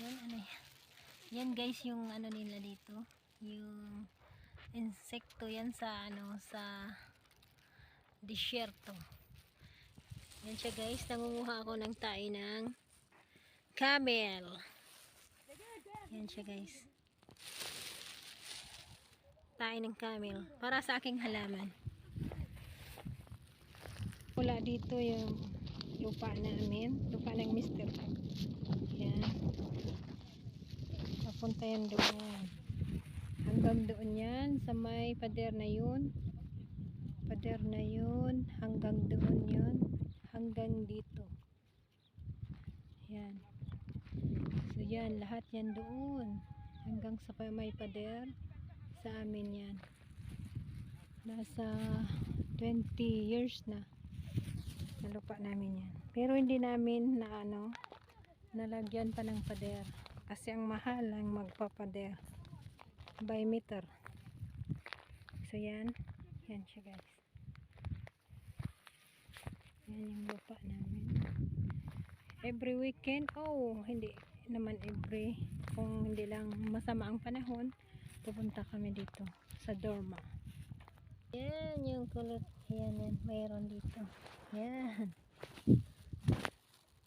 Yan, ano yan. Yan guys, yung ano nila dito. Yung insekto yan sa ano, sa disyerto. Yan siya guys, nangunguha ako ng tae ng camel. Yan siya guys. Tae ng camel. Para sa aking halaman. Wala dito yung lupa namin. Lupa ng Mr. Yan. Papunta yan doon. Hanggang doon yan. Sa may pader na yun. Pader na yun. Hanggang doon yun. Hanggang dito. Yan. So yan. Lahat yan doon. Hanggang sa may pader. Sa amin yan. Nasa 20 years na na lupa namin yan. Pero hindi namin na ano, nalagyan pa ng pader. Kasi ang mahal ang magpapader. By meter. So yan. Yan siya guys. Yan yung lupa namin. Every weekend, oh, hindi naman every. Kung hindi lang masama ang panahon, pupunta kami dito sa Dorma. Yan yung kulot. Yan, yan. Mayroon dito. Yan.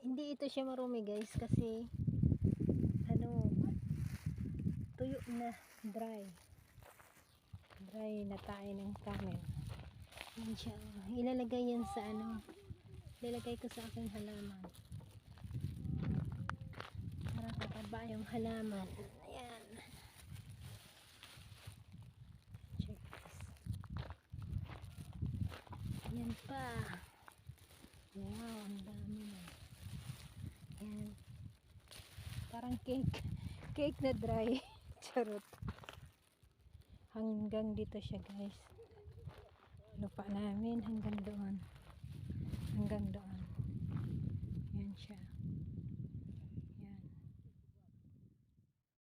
Hindi ito siya marumi guys kasi ano tuyo na dry. Dry na tayo ng camel. Yan siya. Ilalagay yan sa ano. Ilalagay ko sa aking halaman. Para tataba yung halaman. Ayan. Check this. Yan pa. Wow, ang dami na. Yan. Parang cake. Cake na dry. Charot. Hanggang dito siya guys. Lupa namin hanggang doon.